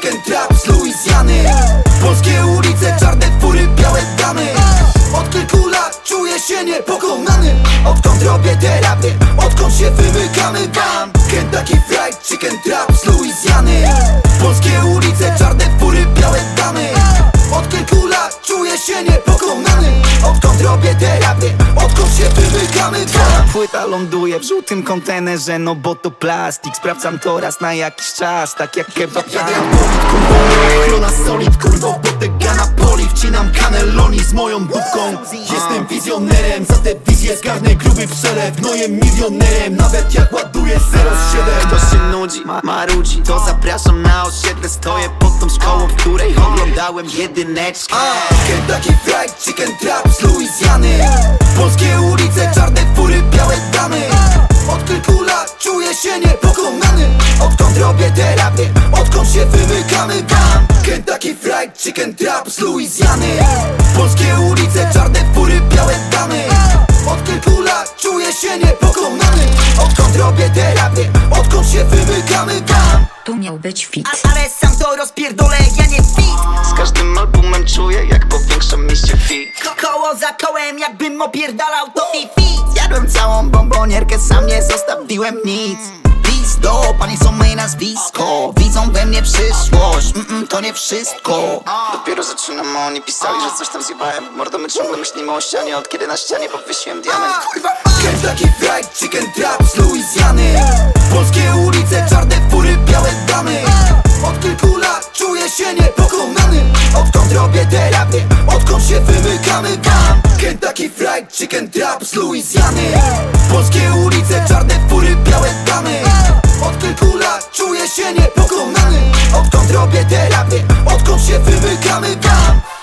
chicken trap z Luizjany Polskie ulice, czarne fury, białe damy. Od kilku lat czuję się niepokonany. Odkąd robię terapię, odkąd się wymykamy wam. Kentucky Fried Chicken Trap z Luizjany Polskie ulice, czarne fury, białe damy. Od kilku lat czuję się niepokonany. Odkąd robię terapię, odkąd się wymykamy wam Płyta ląduje w żółtym kontenerze, no bo to plastik. Sprawdzam to raz na jakiś czas, tak jak kebab. Jak jak bolid, kurwa, chrona solid, kurwa, botega na poli. Wcinam kaneloni z moją dupką. Jestem wizjonerem, za tę wizję zgarnę gruby przelew. No jem milionerem, nawet jak ładuję 07 Kto się nudzi, ma, marudzi To zapraszam na osiedle Stoję pod tą szkołą, w której oglądałem jedyneczkę. Kentucky Fried Chicken robię terapię, odkąd się wymykamy wam Kentucky Fried Chicken Trap z Luizjany Polskie ulice, czarne fury, białe damy. Od kilku lat czuję się niepokonany. Odkąd robię terapię, odkąd się wymykamy wam Tu miał być fit. A- Ale sam to rozpierdolę, ja nie fit. Z każdym albumem czuję, jak powiększa mi się fit. Ko- Koło za kołem, jakbym opierdalał to. I fit Zjadłem całą bombonierkę, sam nie zostawiłem nic Pizdo, panie są moje nazwisko. Widzą we mnie przyszłość, mm -mm, to nie wszystko. Dopiero zaczynam, a oni pisali, że coś tam zjebałem. Mordo, my ciągle myślimy o ścianie, od kiedy na ścianie powiesiłem diament? Kurwa, Kentucky Fried Chicken Trap z Luizjany Polskie ulice, czarne fury, białe damy. Od kilku lat czuję się niepokonany. Odkąd robię terapię, odkąd się wymykamy wam Kentucky Fried Chicken Trap z Luizjany Polskie ulice, robię terapię Odkąd się wymykamy, bam!